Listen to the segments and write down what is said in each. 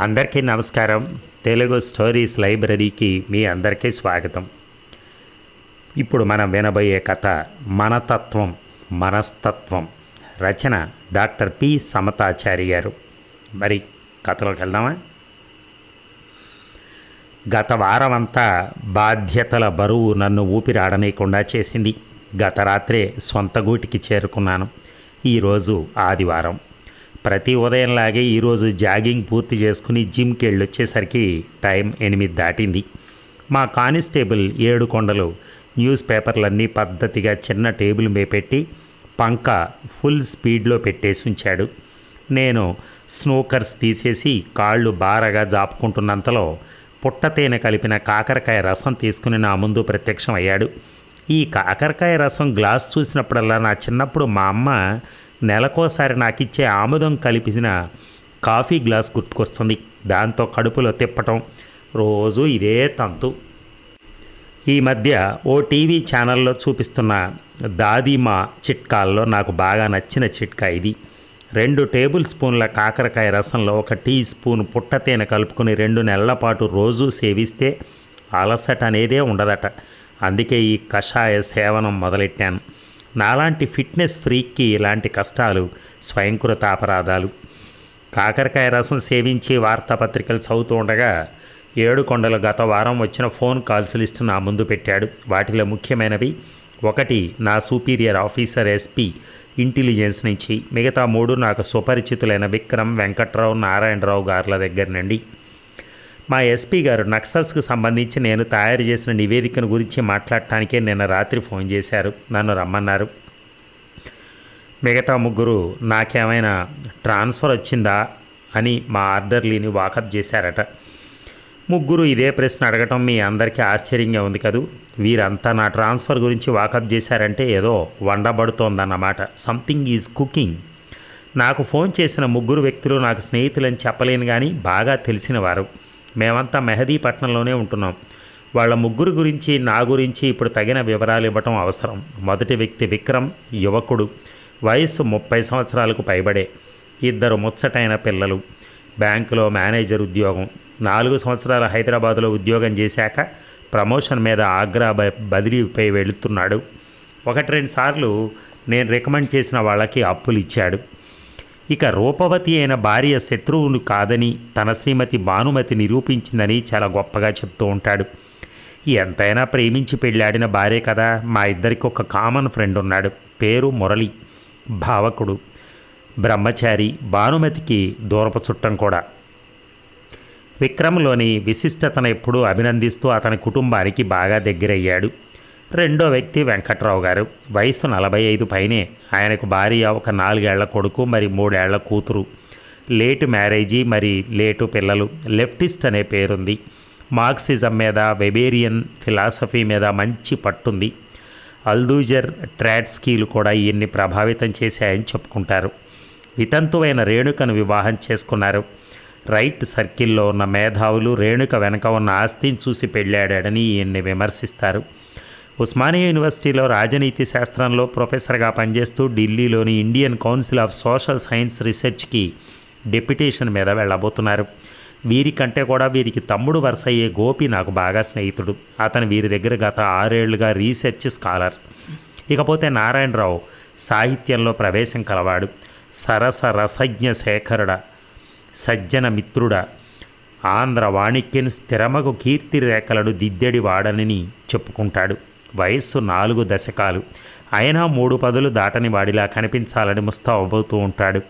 అందరికీ నమస్కారం. తెలుగు స్టోరీస్ లైబ్రరీకి మీ అందరికీ స్వాగతం. ఇప్పుడు మనం వినబోయే కథ మనతత్వం మనస్తత్వం. రచన డాక్టర్ పి సమతాచారి గారు. మరి కథలోకి వెళ్దామా? గత వారం అంతా బాధ్యతల బరువు నన్ను ఊపిరాడనీయకుండా చేసింది. గత రాత్రే సొంత గూటికి చేరుకున్నాను. ఈరోజు ఆదివారం. ప్రతి ఉదయంలాగే ఈరోజు జాగింగ్ పూర్తి చేసుకుని జిమ్కి వెళ్ళి వచ్చేసరికి టైం ఎనిమిది దాటింది. మా కానిస్టేబుల్ ఏడు కొండలు న్యూస్ పేపర్లన్నీ పద్ధతిగా చిన్న టేబుల్ మీద పెట్టి పంక ఫుల్ స్పీడ్లో పెట్టేసి ఉంచాడు. నేను స్నూకర్స్ తీసేసి కాళ్ళు బారగా జాపుకుంటున్నంతలో పుట్టతేనె కలిపిన కాకరకాయ రసం తీసుకుని నా ముందు ప్రత్యక్షం అయ్యాడు ఈ కాకరకాయ రసం గ్లాస్ చూసినప్పుడల్లా నా చిన్నప్పుడు మా అమ్మ నెలకోసారి నాకు ఇచ్చే ఆముదం కలిపిసిన కాఫీ గ్లాస్ గుర్తుకొస్తుంది. దాంతో కడుపులో తిప్పటం. రోజు ఇదే తంతు. ఈ మధ్య ఓ టీవీ ఛానల్లో చూపిస్తున్న దాదీమా చిట్కాల్లో నాకు బాగా నచ్చిన చిట్కా ఇది. రెండు టేబుల్ స్పూన్ల కాకరకాయ రసంలో ఒక టీ స్పూన్ పుట్టతేనె కలుపుకొని రెండు నెలల పాటు రోజు సేవిస్తే అలసట అనేదే ఉండదట. అందుకే ఈ కషాయ సేవనం మొదలెట్టాను. నాలాంటి ఫిట్నెస్ ఫ్రీక్కి ఇలాంటి కష్టాలు స్వయంకృత అపరాధాలు. కాకరకాయ రసం సేవించి వార్తాపత్రికలు చదువుతూ ఉండగా గత వారం వచ్చిన ఫోన్ కాల్స్ లిస్ట్ నా ముందు పెట్టాడు. వాటిలో ముఖ్యమైనవి ఒకటి నా సూపీరియర్ ఆఫీసర్ ఎస్పీ ఇంటెలిజెన్స్ నుంచి మిగతా మూడు నాకు సుపరిచితులైన విక్రమ్ వెంకట్రావు నారాయణరావు గారుల దగ్గర నుండి. మా ఎస్పీ గారు నక్సల్స్కు సంబంధించి నేను తయారు చేసిన నివేదికను గురించి మాట్లాడటానికే నిన్న రాత్రి ఫోన్ చేశారు. నన్ను రమ్మన్నారు. మిగతా ముగ్గురు నాకేమైనా ట్రాన్స్ఫర్ వచ్చిందా అని మా ఆర్డర్లీని వాకప్ చేశారట. ముగ్గురు ఇదే ప్రశ్న అడగటం మీ అందరికీ ఆశ్చర్యంగా ఉంది కదూ? వీరంతా నా ట్రాన్స్ఫర్ గురించి వాకప్ చేశారంటే ఏదో వండబడుతోందన్నమాట. Something is cooking. నాకు ఫోన్ చేసిన ముగ్గురు వ్యక్తులు నాకు స్నేహితులని చెప్పలేను కానీ బాగా తెలిసినవారు మేమంతా మెహదీపట్నంలోనే ఉంటున్నాం. వాళ్ళ ముగ్గురు గురించి నా గురించి ఇప్పుడు తగిన వివరాలు ఇవ్వటం అవసరం. మొదటి వ్యక్తి విక్రమ్ యువకుడు. వయస్సు ముప్పై సంవత్సరాలకు పైబడే. ఇద్దరు ముచ్చటైన పిల్లలు. బ్యాంకులో మేనేజర్ ఉద్యోగం. నాలుగు సంవత్సరాల హైదరాబాదులో ఉద్యోగం చేశాక ప్రమోషన్ మీద ఆగ్రా బదిలీపై వెళుతున్నాడు. ఒకటి రెండు సార్లు నేను రికమెండ్ చేసిన వాళ్ళకి అప్పులు ఇచ్చాడు. ఇక రూపవతి అయిన భార్య శత్రువును కాదని తన శ్రీమతి భానుమతి నిరూపించిందని చాలా గొప్పగా చెప్తూ ఉంటాడు. ఎంతైనా ప్రేమించి పెళ్ళాడిన భార్య కదా మా ఇద్దరికి ఒక కామన్ ఫ్రెండ్ ఉన్నాడు పేరు మురళి భావకుడు బ్రహ్మచారి భానుమతికి దూరపు చుట్టం కూడా. విక్రమ్లోని విశిష్టతను ఎప్పుడూ అభినందిస్తూ అతని కుటుంబానికి బాగా దగ్గరయ్యాడు. రెండో వ్యక్తి వెంకట్రావు గారు. వయసు నలభై ఐదు పైనే. ఆయనకు భార్య ఒక నాలుగేళ్ళ కొడుకు మరి మూడేళ్ళ కూతురు. లేటు మ్యారేజీ మరి లేటు పిల్లలు. లెఫ్టిస్ట్ అనే పేరుంది. మార్క్సిజం మీద వెబేరియన్ ఫిలాసఫీ మీద మంచి పట్టుంది. అల్దూజర్ ట్రాట్స్కీలు కూడా ఈయన్ని ప్రభావితం చేశాయని చెప్పుకుంటారు. వితంతువైన రేణుకను వివాహం చేసుకున్నారు. రైట్ సర్కిల్లో ఉన్న మేధావులు రేణుక వెనక ఉన్న ఆస్తిని చూసి పెళ్ళాడాడని ఈయన్ని విమర్శిస్తారు. ఉస్మానియా యూనివర్సిటీలో రాజనీతి శాస్త్రంలో ప్రొఫెసర్గా పనిచేస్తూ ఢిల్లీలోని Indian council of social science రీసెర్చ్కి deputation మీద వెళ్ళబోతున్నారు. వీరికంటే కూడా వీరికి తమ్ముడు వరుస అయ్యే గోపి నాకు బాగా స్నేహితుడు. అతను వీరి దగ్గర గత ఆరేళ్ళుగా రీసెర్చ్ స్కాలర్. ఇకపోతే నారాయణరావు సాహిత్యంలో ప్రవేశం కలవాడు. సరస రసజ్ఞ శేఖరుడ సజ్జన మిత్రుడ ఆంధ్ర వాణిక్యని స్థిరమగు కీర్తి రేఖలను దిద్దెడి వాడనని చెప్పుకుంటాడు. వయస్సు నాలుగు దశకాలు. అయినా మూడు పదులు దాటని వాడిలా కనిపించాలని ముస్తాబవుతూ ఉంటాడు.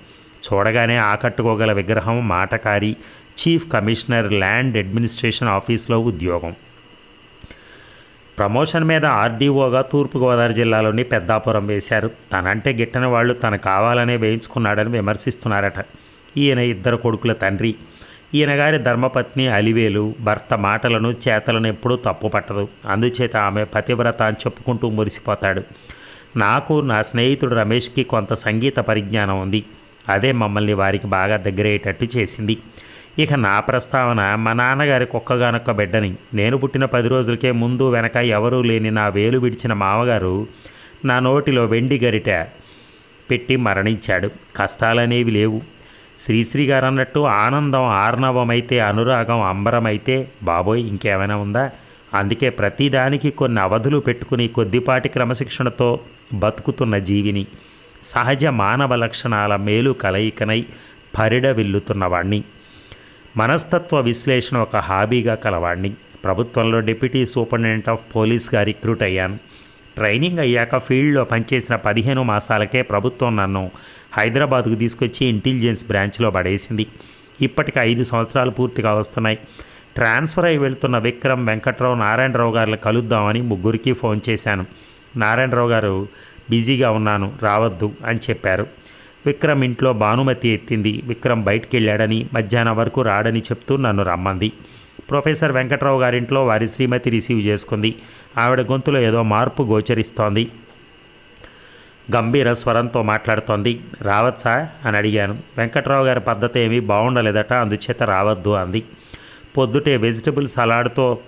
చూడగానే ఆకట్టుకోగల విగ్రహం మాటకారి చీఫ్ కమిషనర్ ల్యాండ్ అడ్మినిస్ట్రేషన్ ఆఫీస్లో ఉద్యోగం. ప్రమోషన్ మీద ఆర్డీఓగా తూర్పుగోదావరి జిల్లాలోని పెద్దాపురం వేశారు. తనంటే గిట్టని వాళ్ళు తను కావాలనే వేయించుకున్నాడని విమర్శిస్తున్నారట. ఈయన ఇద్దరు కొడుకుల తండ్రి. ఈయన గారి ధర్మపత్ని అలివేలు భర్త మాటలను చేతలను ఎప్పుడూ తప్పు పట్టదు అందుచేత ఆమె పతివ్రత అని చెప్పుకుంటూ మురిసిపోతాడు. నాకు నా స్నేహితుడు రమేష్కి కొంత సంగీత పరిజ్ఞానం ఉంది. అదే మమ్మల్ని వారికి బాగా దగ్గరయ్యేటట్టు చేసింది. ఇక నా ప్రస్తావన మా నాన్నగారి కుక్కగానొక్క బిడ్డని. నేను పుట్టిన పది రోజులకే ముందు వెనక ఎవరూ లేని నా వేలు విడిచిన మామగారు నా నోటిలో వెండి గరిట పెట్టి మరణించాడు. కష్టాలనేవి లేవు. శ్రీశ్రీ గారు అన్నట్టు ఆనందం ఆర్ణవమైతే అనురాగం అంబరమైతే బాబోయ్ ఇంకేమైనా ఉందా? అందుకే ప్రతిదానికి కొన్ని అవధులు పెట్టుకుని కొద్దిపాటి క్రమశిక్షణతో బతుకుతున్న జీవిని. సహజ మానవ లక్షణాల మేలు కలయికనై పరిడవిల్లుతున్నవాణ్ణి మనస్తత్వ విశ్లేషణ ఒక హాబీగా కలవాణ్ణి. ప్రభుత్వంలో డిప్యూటీ సూపరింటెండెంట్ ఆఫ్ పోలీస్గా రిక్రూట్ అయ్యాను. ట్రైనింగ్ అయ్యాక ఫీల్డ్లో పనిచేసిన పదిహేను మాసాలకే ప్రభుత్వం నన్ను హైదరాబాద్కు తీసుకొచ్చి ఇంటెలిజెన్స్ బ్రాంచ్లో పడేసింది. ఇప్పటికి ఐదు సంవత్సరాలు పూర్తిగా వస్తున్నాయి. ట్రాన్స్ఫర్ అయి వెళ్తున్న విక్రమ్ వెంకట్రావు నారాయణరావు గారిని కలుద్దామని ముగ్గురికి ఫోన్ చేశాను. నారాయణరావు గారు బిజీగా ఉన్నాను రావద్దు అని చెప్పారు. విక్రమ్ ఇంట్లో భానుమతి ఎత్తింది. విక్రమ్ బయటికి వెళ్ళాడని మధ్యాహ్నం వరకు రాడని చెప్తూ నన్ను రమ్మంది. ప్రొఫెసర్ వెంకట్రావు గారింట్లో వారి శ్రీమతి రిసీవ్ చేసుకుంది. ఆవిడ గొంతులో ఏదో మార్పు గోచరిస్తోంది. గంభీర స్వరంతో మాట్లాడుతోంది. రావచ్చా? అని అడిగాను. వెంకట్రావు గారి పద్ధతి ఏమీ బాగుండలేదట అందుచేత రావద్దు అంది. పొద్దుటే వెజిటబుల్ సలాడ్తో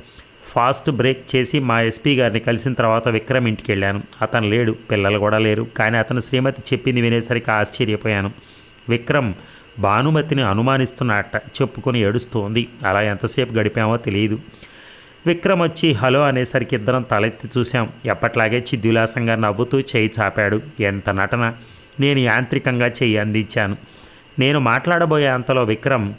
ఫాస్ట్ బ్రేక్ చేసి మా ఎస్పీ గారిని కలిసిన తర్వాత విక్రమ్ ఇంటికి వెళ్ళాను అతను లేడు పిల్లలు కూడా లేరు కానీ అతను శ్రీమతి చెప్పింది వినేసరికి ఆశ్చర్యపోయాను. విక్రమ్ భానుమతిని అనుమానిస్తున్నట్ట చెప్పుకొని ఏడుస్తోంది. అలా ఎంతసేపు గడిపామో తెలియదు. విక్రమ్ వచ్చి హలో అనేసరికి ఇద్దరం తలెత్తి చూశాం. ఎప్పట్లాగే చిద్విలాసంగా నవ్వుతూ చేయి చాపాడు. ఎంత నటన. నేను యాంత్రికంగా చేయి అందించాను. నేను మాట్లాడబోయే అంతలో విక్రమ్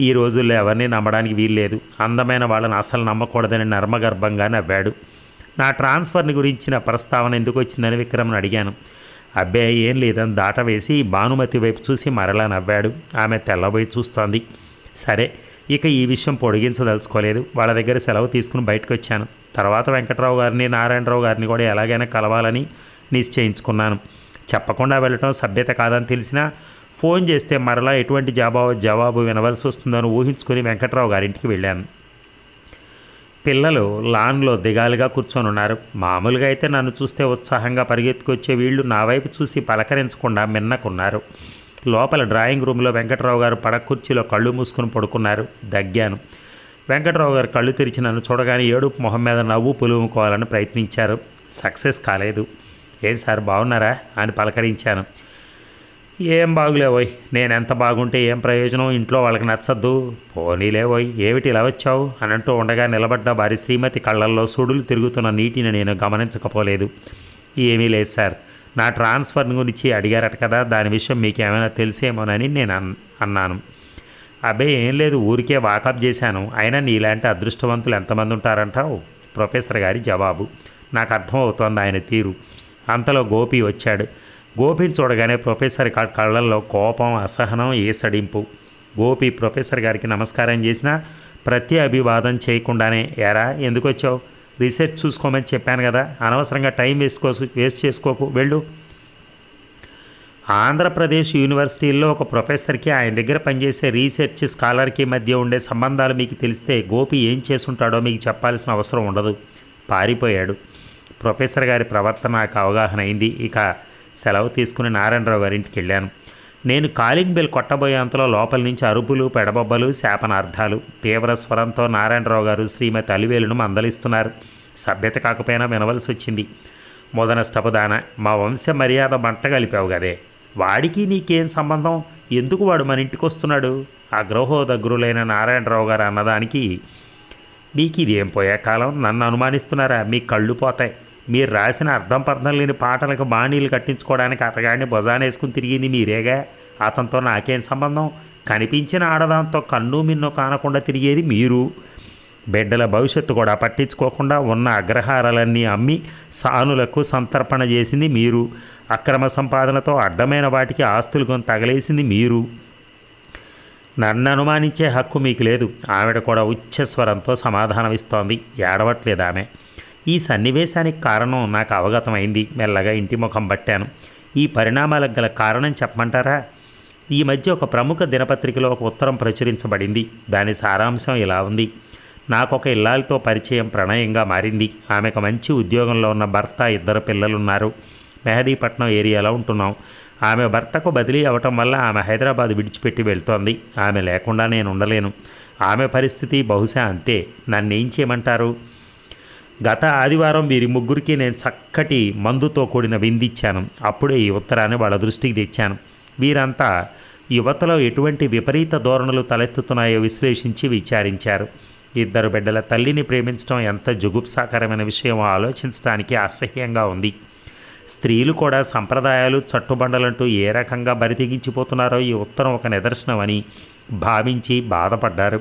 ఈ రోజుల్లో ఎవరిని నమ్మడానికి వీల్లేదు. అందమైన వాళ్ళని అసలు నమ్మకూడదని నర్మగర్భంగా నవ్వాడు. నా ట్రాన్స్ఫర్ని గురించిన ప్రస్తావన ఎందుకు వచ్చిందని విక్రమ్ని అడిగాను. అబ్బే ఏం లేదని దాట వేసి భానుమతి వైపు చూసి మరలా నవ్వాడు. ఆమె తెల్లబోయి చూస్తోంది. సరే ఇక ఈ విషయం పొడిగించదలుచుకోలేదు. వాళ్ళ దగ్గర సెలవు తీసుకుని బయటకు వచ్చాను తర్వాత వెంకట్రావు గారిని నారాయణరావు గారిని కూడా ఎలాగైనా కలవాలని నిశ్చయించుకున్నాను. చెప్పకుండా వెళ్ళటం సభ్యత కాదని తెలిసినా ఫోన్ చేస్తే మరలా ఎటువంటి జవాబు జవాబు వినవలసి వస్తుందని ఊహించుకుని వెంకట్రావు గారింటికి వెళ్ళాను. పిల్లలు లాన్లో దిగాలుగా కూర్చొని ఉన్నారు. మామూలుగా అయితే నన్ను చూస్తే ఉత్సాహంగా పరిగెత్తుకొచ్చే వీళ్ళు నా వైపు చూసి పలకరించకుండా మిన్నకున్నారు. లోపల డ్రాయింగ్ రూమ్లో వెంకట్రావు గారు పడ కుర్చీలో కళ్ళు మూసుకుని పడుకున్నారు. దగ్గాను. వెంకట్రావు గారు కళ్ళు తెరిచి నన్ను చూడగానే ఏడుపు మొహం మీద నవ్వు పులుముకోవాలని ప్రయత్నించారు. సక్సెస్ కాలేదు. ఏం సార్ బాగున్నారా? అని పలకరించాను. ఏం బాగులేవోయ్ నేను ఎంత బాగుంటే ఏం ప్రయోజనం? ఇంట్లో వాళ్ళకి నచ్చద్దు. పోనీలేవోయ్ ఏమిటి ఇలా వచ్చావు? అని అంటూ ఉండగా నిలబడ్డ వారి శ్రీమతి కళ్ళల్లో సుడులు తిరుగుతున్న నీటిని నేను గమనించకపోలేదు. ఏమీ లేదు సార్. నా ట్రాన్స్ఫర్ గురించి అడిగారట కదా. దాని విషయం మీకు ఏమైనా తెలిసేమోనని నేను అన్నాను. అబ్బే ఏం లేదు. ఊరికే వాకప్ చేశాను. అయినా నీలాంటి అదృష్టవంతులు ఎంతమంది ఉంటారంటావు? ప్రొఫెసర్ గారి జవాబు. నాకు అర్థం అవుతోంది ఆయన తీరు. అంతలో గోపి వచ్చాడు. గోపిని చూడగానే ప్రొఫెసర్ కళ్ళల్లో కోపం అసహనం ఏసడింపు. గోపి ప్రొఫెసర్ గారికి నమస్కారం చేసినా ప్రతి అభివాదం చేయకుండానే ఎరా ఎందుకు వచ్చావు రీసెర్చ్ చూసుకోమని చెప్పాను కదా అనవసరంగా టైం వేసుకో వేస్ట్ చేసుకోకు వెళ్ళు. ఆంధ్రప్రదేశ్ యూనివర్సిటీల్లో ఒక ప్రొఫెసర్కి ఆయన దగ్గర పనిచేసే రీసెర్చ్ స్కాలర్కి మధ్య ఉండే సంబంధాలు మీకు తెలిస్తే గోపి ఏం చేసుంటాడో మీకు చెప్పాల్సిన అవసరం ఉండదు. పారిపోయాడు. ప్రొఫెసర్ గారి ప్రవర్తన నాకు అవగాహన అయింది. ఇక సెలవు తీసుకుని నారాయణరావు గారి ఇంటికి వెళ్ళాను. నేను కాలింగ్ బెల్ కొట్టబోయే అంతలో లోపల నుంచి అరుపులు పెడబొబ్బలు శాపనార్థాలు తీవ్ర స్వరంతో నారాయణరావు గారు శ్రీమతి అలివేలును మందలిస్తున్నారు. సభ్యత కాకపోయినా వినవలసి వచ్చింది. మొదన స్టపదాన మా వంశ మర్యాద మంట కలిపావు కదే వాడికి నీకేం సంబంధం? ఎందుకు వాడు మన ఇంటికి వస్తున్నాడు ఆ గృహోదగ్రులైన నారాయణరావు గారు అన్నదానికి మీకు ఇది ఏం పోయే కాలం? నన్ను అనుమానిస్తున్నారా? మీ కళ్ళు పోతాయి. మీరు రాసిన అర్థం పర్థం లేని పాటలకు బాణీలు కట్టించుకోవడానికి అతగాడిని భుజానేసుకుని తిరిగింది మీరేగా? అతనితో నాకేం సంబంధం? కనిపించిన ఆడదాంతో కన్ను మిన్ను కానకుండా తిరిగేది మీరు. బిడ్డల భవిష్యత్తు కూడా పట్టించుకోకుండా ఉన్న అగ్రహారాలన్నీ అమ్మి సానులకు సంతర్పణ చేసింది మీరు. అక్రమ సంపాదనతో అడ్డమైన వాటికి ఆస్తులు కొని తగలేసింది మీరు. నన్ను అనుమానించే హక్కు మీకు లేదు. ఆవిడ కూడా ఉచ్చస్వరంతో సమాధానమిస్తోంది. ఏడవట్లేదు ఆమె. ఈ సన్నివేశానికి కారణం నాకు అవగతమైంది. మెల్లగా ఇంటి ముఖం పట్టాను ఈ పరిణామాలకు గల కారణం చెప్పమంటారా? ఈ మధ్య ఒక ప్రముఖ దినపత్రికలో ఒక ఉత్తరం ప్రచురించబడింది. దాని సారాంశం ఇలా ఉంది. నాకు ఒక ఇల్లాలతో పరిచయం ప్రణయంగా మారింది. ఆమెకు మంచి ఉద్యోగంలో ఉన్న భర్త ఇద్దరు పిల్లలున్నారు. మెహదీపట్నం ఏరియాలో ఉంటున్నాం. ఆమె భర్తకు బదిలీ అవ్వటం వల్ల ఆమె హైదరాబాద్ విడిచిపెట్టి వెళ్తోంది. ఆమె లేకుండా నేను ఉండలేను. ఆమె పరిస్థితి బహుశా అంతే. నన్నేం చేయమంటారు? గత ఆదివారం వీరి ముగ్గురికి నేను చక్కటి మందుతో కూడిన విందిచ్చాను అప్పుడే ఈ ఉత్తరాన్ని వాళ్ళ దృష్టికి తెచ్చాను. వీరంతా యువతలో ఎటువంటి విపరీత ధోరణులు తలెత్తుతున్నాయో విశ్లేషించి విచారించారు. ఇద్దరు బిడ్డల తల్లిని ప్రేమించడం ఎంత జుగుప్సాకరమైన విషయం ఆలోచించడానికి అసహ్యంగా ఉంది. స్త్రీలు కూడా సంప్రదాయాలు చట్టుబండలంటూ ఏ రకంగా బరితెగించిపోతున్నారో ఈ ఉత్తరం ఒక నిదర్శనమని భావించి బాధపడ్డారు.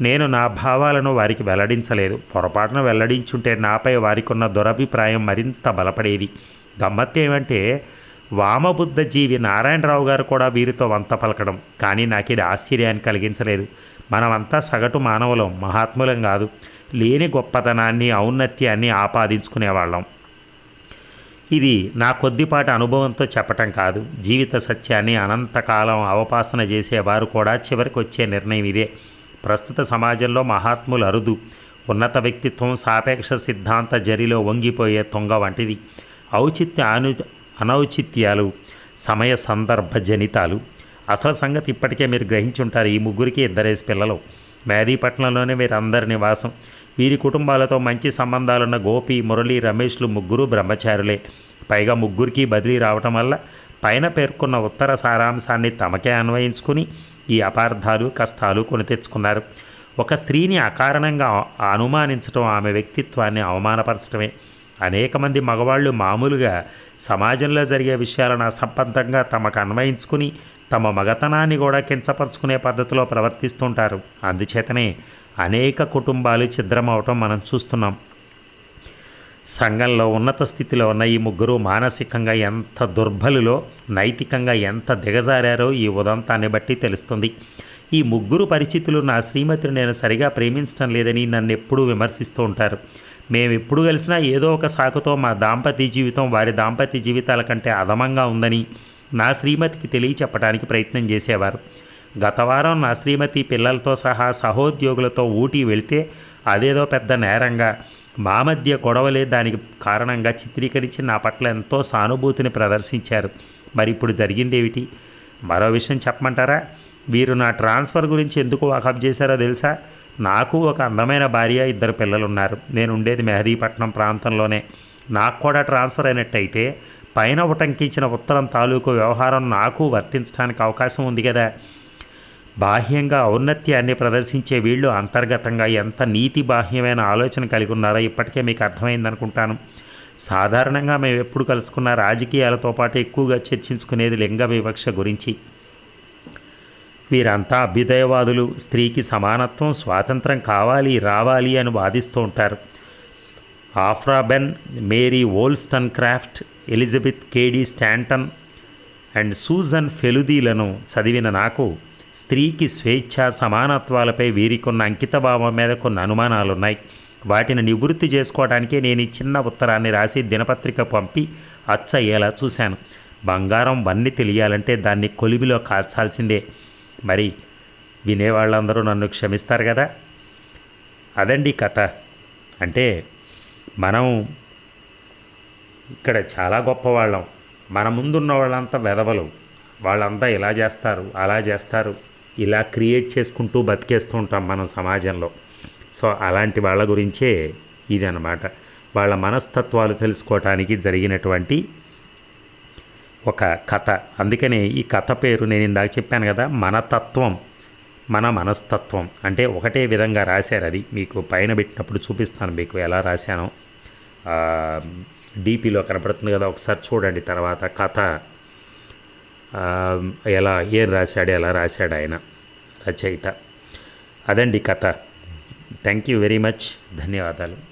నేను నా భావాలను వారికి వెల్లడించలేదు. పొరపాటున వెల్లడించుంటే నాపై వారికి ఉన్న దురభిప్రాయం మరింత బలపడేది. గమ్మత్తు ఏమంటే వామబుద్ధ జీవి నారాయణరావు గారు కూడా వీరితో వంత పలకడం. కానీ నాకు ఇది ఆశ్చర్యాన్ని కలిగించలేదు. మనమంతా సగటు మానవులం మహాత్ములం కాదు. లేని గొప్పతనాన్ని ఔన్నత్యాన్ని ఆపాదించుకునేవాళ్ళం. ఇది నా కొద్దిపాటి అనుభవంతో చెప్పటం కాదు. జీవిత సత్యాన్ని అనంతకాలం అవపాసన చేసేవారు కూడా చివరికి వచ్చే నిర్ణయం ఇదే. ప్రస్తుత సమాజంలో మహాత్ములు అరుదు. ఉన్నత వ్యక్తిత్వం సాపేక్ష సిద్ధాంత జరిలో వంగిపోయే తొంగ వంటిది. ఔచిత్య అను అనౌచిత్యాలు సమయ సందర్భ జనితాలు. అసలు సంగతి ఇప్పటికే మీరు గ్రహించుంటారు. ఈ ముగ్గురికి ఇద్దరేసి పిల్లలు. మేదీపట్నంలోనే వీరందరి నివాసం. వీరి కుటుంబాలతో మంచి సంబంధాలున్న గోపి మురళి రమేష్లు ముగ్గురు బ్రహ్మచారులే. పైగా ముగ్గురికి బదిలీ రావటం వల్ల పైన పేర్కొన్న ఉత్తర సారాంశాన్ని తమకే అన్వయించుకుని ఈ అపార్థాలు కష్టాలు కొని తెచ్చుకున్నారు. ఒక స్త్రీని అకారణంగా అనుమానించడం ఆమె వ్యక్తిత్వాన్ని అవమానపరచడమే అనేక మంది మగవాళ్ళు మామూలుగా సమాజంలో జరిగే విషయాలను అసంబద్ధంగా తమకు అన్వయించుకుని తమ మగతనాన్ని కూడా కించపరుచుకునే పద్ధతిలో ప్రవర్తిస్తుంటారు. అందుచేతనే అనేక కుటుంబాలు ఛిద్రమవటం మనం చూస్తున్నాం. సంఘంలో ఉన్నత స్థితిలో ఉన్న ఈ ముగ్గురు మానసికంగా ఎంత దుర్బలులో నైతికంగా ఎంత దిగజారారో ఈ ఉదంతాన్ని బట్టి తెలుస్తుంది. ఈ ముగ్గురు పరిచితులు నా శ్రీమతిని నేను సరిగా ప్రేమించడం లేదని నన్ను ఎప్పుడూ విమర్శిస్తూ ఉంటారు. మేము ఎప్పుడు కలిసినా ఏదో ఒక సాకుతో మా దాంపత్య జీవితం వారి దాంపత్య జీవితాల కంటే అదమంగా ఉందని నా శ్రీమతికి తెలియచెప్పడానికి ప్రయత్నం చేసేవారు. గత వారం నా శ్రీమతి పిల్లలతో సహా సహోద్యోగులతో ఊటీ వెళితే అదేదో పెద్ద నేరంగా మా మధ్య గొడవలే దానికి కారణంగా చిత్రీకరించి నా పట్ల ఎంతో సానుభూతిని ప్రదర్శించారు. మరి ఇప్పుడు జరిగిందేమిటి? మరో విషయం చెప్పమంటారా? వీరు నా ట్రాన్స్ఫర్ గురించి ఎందుకు వాకప్ చేశారో తెలుసా? నాకు ఒక అందమైన భార్య ఇద్దరు పిల్లలు ఉన్నారు నేను ఉండేది మెహదీపట్నం ప్రాంతంలోనే. నాకు కూడా ట్రాన్స్ఫర్ అయినట్టయితే పైన ఉటంకించిన ఉత్తరం తాలూకు వ్యవహారం నాకు వర్తించడానికి అవకాశం ఉంది కదా. బాహ్యంగా ఔన్నత్యాన్ని ప్రదర్శించే వీళ్ళు అంతర్గతంగా ఎంత నీతి బాహ్యమైన ఆలోచన కలిగి ఉన్నారో ఇప్పటికే మీకు అర్థమైందనుకుంటాను. సాధారణంగా మేము ఎప్పుడు కలుసుకున్న రాజకీయాలతో పాటు ఎక్కువగా చర్చించుకునేది లింగ వివక్ష గురించి. వీరంతా అభ్యుదయవాదులు స్త్రీకి సమానత్వం స్వాతంత్రం కావాలి రావాలి అని వాదిస్తూ ఉంటారు. Aphra Behn Mary Wollstonecraft Elizabeth Cady Stanton and Susan ఫెలుదీలను చదివిన నాకు స్త్రీకి స్వేచ్ఛ సమానత్వాలపై వీరికున్న అంకితభావం మీద కొన్ని అనుమానాలున్నాయి. వాటిని నివృత్తి చేసుకోవడానికే నేను ఈ చిన్న ఉత్తరాన్ని రాసి దినపత్రిక పంపి అచ్చయ్యేలా చూశాను. బంగారం వన్ని తెలియాలంటే దాన్ని కొలిమిలో కాల్చాల్సిందే. మరి వినేవాళ్ళందరూ నన్ను క్షమిస్తారు కదా? అదండి కథ. అంటే మనం ఇక్కడ చాలా గొప్పవాళ్ళం. మన ముందున్న వాళ్ళంతా వెధవలు వాళ్ళంతా ఇలా చేస్తారు అలా చేస్తారు. ఇలా క్రియేట్ చేసుకుంటూ బతికేస్తూ ఉంటాం మనం సమాజంలో. సో అలాంటి వాళ్ళ గురించే ఇది అనమాట వాళ్ళ మనస్తత్వాలు తెలుసుకోవటానికి జరిగినటువంటి ఒక కథ. అందుకనే ఈ కథ పేరు నేను ఇందాక చెప్పాను కదా మనతత్వం మన మనస్తత్వం. అంటే ఒకటే విధంగా రాశారు అది. మీకు పైన పెట్టినప్పుడు చూపిస్తాను మీకు ఎలా రాశానో. డీపీలో కనపడుతుంది కదా ఒకసారి చూడండి తర్వాత కథ. ఎలా ఏం రాశాడు ఎలా రాశాడు ఆయన రచయిత. అదండి కథ. థ్యాంక్ యూ వెరీ మచ్ ధన్యవాదాలు.